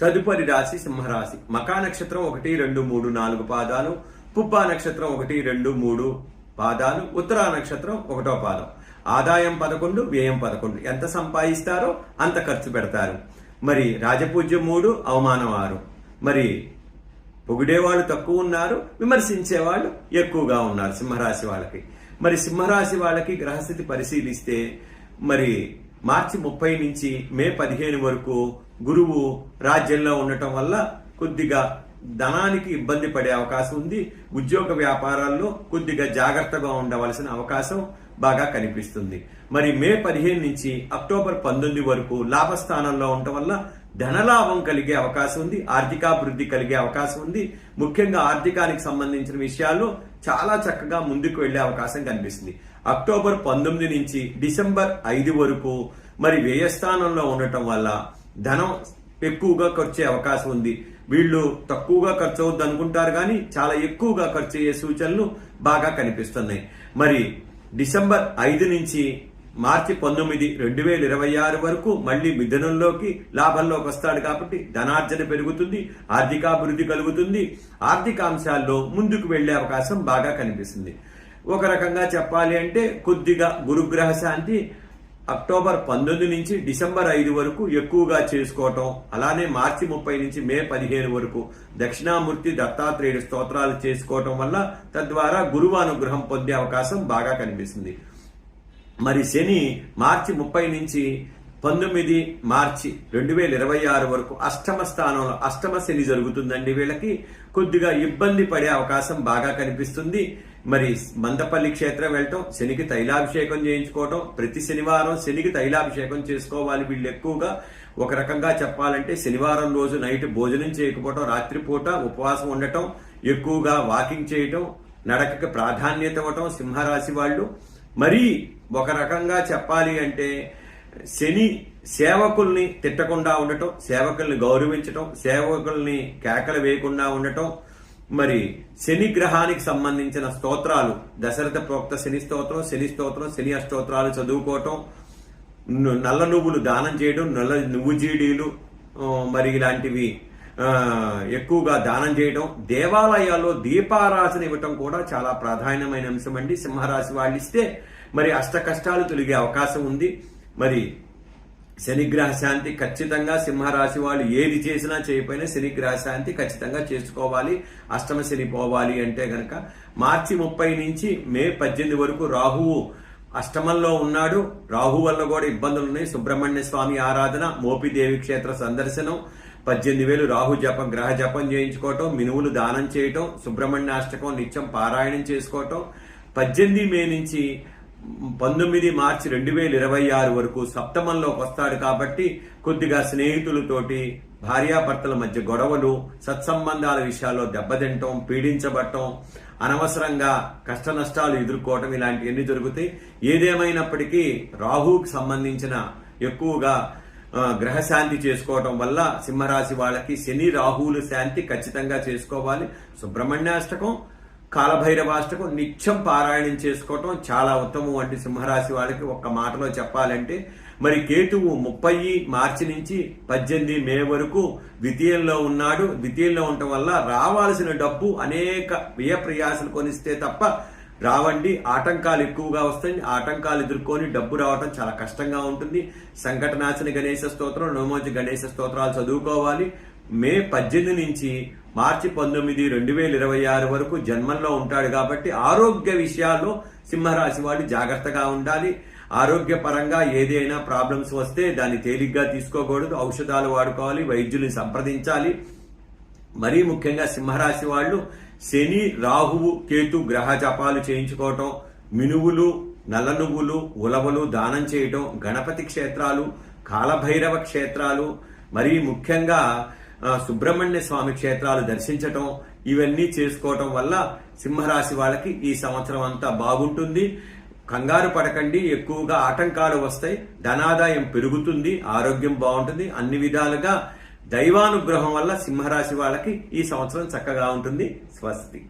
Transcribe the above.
తదుపరి రాశి సింహరాశి. మకా నక్షత్రం ఒకటి రెండు మూడు నాలుగు పాదాలు. పుబ్బా నక్షత్రం ఒకటి రెండు మూడు పాదాలు. ఉత్తరా నక్షత్రం ఒకటో పాదం. ఆదాయం పదకొండు వ్యయం పదకొండు. ఎంత సంపాదిస్తారో అంత ఖర్చు పెడతారు. మరి రాజపూజ్యం మూడు అవమానం ఆరు. మరి పొగిడేవాళ్ళు తక్కువ ఉన్నారు విమర్శించేవాళ్ళు ఎక్కువగా ఉన్నారు సింహరాశి వాళ్ళకి. మరి సింహరాశి వాళ్ళకి గ్రహస్థితి పరిశీలిస్తే మరి మార్చి ముప్పై నుంచి మే పదిహేను వరకు గురువు రాజ్యంలో ఉండటం వల్ల కొద్దిగా ధనానికి ఇబ్బంది పడే అవకాశం ఉంది. ఉద్యోగ వ్యాపారాల్లో కొద్దిగా జాగ్రత్తగా ఉండవలసిన అవకాశం బాగా కనిపిస్తుంది. మరి మే పదిహేను నుంచి అక్టోబర్ పంతొమ్మిది వరకు లాభస్థానంలో ఉండటం వల్ల ధనలాభం కలిగే అవకాశం ఉంది. ఆర్థికాభివృద్ధి కలిగే అవకాశం ఉంది. ముఖ్యంగా ఆర్థికానికి సంబంధించిన విషయాల్లో చాలా చక్కగా ముందుకు వెళ్ళే అవకాశం కనిపిస్తుంది. అక్టోబర్ పంతొమ్మిది నుంచి డిసెంబర్ ఐదు వరకు మరి వ్యయస్థానంలో ఉండటం వల్ల ధనం ఎక్కువగా ఖర్చు అవకాశం ఉంది. వీళ్ళు తక్కువగా ఖర్చు అవుద్ది అనుకుంటారు కానీ చాలా ఎక్కువగా ఖర్చు అయ్యే సూచనలు బాగా కనిపిస్తున్నాయి. మరి డిసెంబర్ ఐదు నుంచి మార్చి పంతొమ్మిది రెండు వేల ఇరవై ఆరు వరకు మళ్ళీ మిథునంలోకి లాభంలోకి వస్తాడు కాబట్టి ధనార్జన పెరుగుతుంది ఆర్థికాభివృద్ధి కలుగుతుంది ఆర్థిక అంశాల్లో ముందుకు వెళ్ళే అవకాశం బాగా కనిపిస్తుంది. ఒక రకంగా చెప్పాలి అంటే కొద్దిగా గురుగ్రహ శాంతి అక్టోబర్ పంతొమ్మిది నుంచి డిసెంబర్ ఐదు వరకు ఎక్కువగా చేసుకోవటం అలానే మార్చి ముప్పై నుంచి మే పదిహేను వరకు దక్షిణామూర్తి దత్తాత్రేయుడు స్తోత్రాలు చేసుకోవటం వల్ల తద్వారా గురువు అనుగ్రహం పొందే అవకాశం బాగా కనిపిస్తుంది. మరి శని మార్చి ముప్పై నుంచి పంతొమ్మిది మార్చి రెండు వేల ఇరవై ఆరు వరకు అష్టమ స్థానంలో అష్టమ శని జరుగుతుందండి వీళ్ళకి. కొద్దిగా ఇబ్బంది పడే అవకాశం బాగా కనిపిస్తుంది. మరి మందపల్లి క్షేత్రం వెళ్ళటం శనికి తైలాభిషేకం చేయించుకోవటం ప్రతి శనివారం శనికి తైలాభిషేకం చేసుకోవాలి వీళ్ళు ఎక్కువగా. ఒక రకంగా చెప్పాలంటే శనివారం రోజు నైట్ భోజనం చేయకపోవటం రాత్రిపూట ఉపవాసం ఉండటం ఎక్కువగా వాకింగ్ చేయటం నడకకి ప్రాధాన్యత ఇవ్వటం సింహరాశి వాళ్ళు. మరీ ఒక రకంగా చెప్పాలి అంటే శని సేవకుల్ని తిట్టకుండా ఉండటం సేవకుల్ని గౌరవించటం సేవకుల్ని కేకలు వేయకుండా ఉండటం మరి శని గ్రహానికి సంబంధించిన స్తోత్రాలు దశరథ ప్రోక్త శని స్తోత్రం శని స్తోత్రం శని అష్టోత్రాలు చదువుకోవటం నల్ల నువ్వులు దానం చేయడం నల్ల నువ్వు జీడీలు మరి ఇలాంటివి ఎక్కువగా దానం చేయడం దేవాలయాల్లో దీపారాధన ఇవ్వటం కూడా చాలా ప్రాధాన్యమైన అంశం అండి. సింహరాశి వాళ్ళు ఇస్తే మరి అష్ట కష్టాలు తొలిగే అవకాశం ఉంది. మరి శనిగ్రహ శాంతి ఖచ్చితంగా సింహరాశి వాళ్ళు ఏది చేసినా చేయకపోయినా శనిగ్రహ శాంతి ఖచ్చితంగా చేసుకోవాలి. అష్టమ శని పోవాలి అంటే గనక మార్చి ముప్పై నుంచి మే పద్దెనిమిది వరకు రాహువు అష్టమంలో ఉన్నాడు. రాహు వల్ల కూడా ఇబ్బందులు ఉన్నాయి. సుబ్రహ్మణ్య స్వామి ఆరాధన మోపిదేవి క్షేత్ర సందర్శనం పద్దెనిమిది వేలు రాహు జపం గ్రహ జపం చేయించుకోవటం మినువులు దానం చేయటం సుబ్రహ్మణ్యాష్టకం నిత్యం పారాయణం చేసుకోవటం పద్దెనిమిది మే నుంచి పంతొమ్మిది మార్చి రెండు వేల ఇరవై ఆరు వరకు సప్తమంలోకి వస్తాడు కాబట్టి కొద్దిగా స్నేహితులతోటి భార్యాభర్తల మధ్య గొడవలు సత్సంబంధాల విషయాల్లో దెబ్బతింటం పీడించబడటం అనవసరంగా కష్ట నష్టాలు ఎదుర్కోవటం ఇలాంటివన్నీ జరుగుతాయి. ఏదేమైనప్పటికీ రాహుకి సంబంధించిన ఎక్కువగా గ్రహశాంతి చేసుకోవటం వల్ల సింహరాశి వాళ్ళకి శని రాహువులు శాంతి ఖచ్చితంగా చేసుకోవాలి. సుబ్రహ్మణ్యాష్టకం కాలభైరవాష్టకం నిత్యం పారాయణం చేసుకోవటం చాలా ఉత్తమం వంటి సింహరాశి వాళ్ళకి ఒక్క మాటలో చెప్పాలంటే మరి కేతువు ముప్పై మార్చి నుంచి పద్దెనిమిది మే వరకు ద్వితీయంలో ఉన్నాడు. ద్వితీయంలో ఉండటం వల్ల రావాల్సిన డబ్బు అనేక వ్యయ ప్రయాసలు కొనిస్తే తప్ప రావండి. ఆటంకాలు ఎక్కువగా వస్తాయి. ఆటంకాలు ఎదుర్కొని డబ్బు రావటం చాలా కష్టంగా ఉంటుంది. సంకటనాశన గణేశ స్తోత్రం నోమోజి గణేశ స్తోత్రాలు చదువుకోవాలి. మే పద్దెనిమిది నుంచి మార్చి పంతొమ్మిది రెండు వేల ఇరవై ఆరు వరకు జన్మంలో ఉంటాడు కాబట్టి ఆరోగ్య విషయాల్లో సింహరాశి వాళ్ళు జాగ్రత్తగా ఉండాలి. ఆరోగ్యపరంగా ఏదైనా ప్రాబ్లమ్స్ వస్తే దాన్ని తేలిగ్గా తీసుకోకూడదు. ఔషధాలు వాడుకోవాలి వైద్యుల్ని సంప్రదించాలి. మరీ ముఖ్యంగా సింహరాశి వాళ్ళు శని రాహువు కేతు గ్రహ జపాలు చేయించుకోవటం మినువులు నల్ల నువ్వులు ఉలవలు దానం చేయటం గణపతి క్షేత్రాలు కాలభైరవ క్షేత్రాలు మరీ ముఖ్యంగా సుబ్రహ్మణ్య స్వామి క్షేత్రాలు దర్శించటం ఇవన్నీ చేసుకోవటం వల్ల సింహరాశి వాళ్ళకి ఈ సంవత్సరం అంతా బాగుంటుంది. కంగారు పడకండి ఎక్కువగా ఆటంకాలు వస్తాయి ధనాదాయం పెరుగుతుంది ఆరోగ్యం బాగుంటుంది అన్ని విధాలుగా దైవానుగ్రహం వల్ల సింహరాశి వాళ్ళకి ఈ సంవత్సరం చక్కగా ఉంటుంది. స్వస్తి.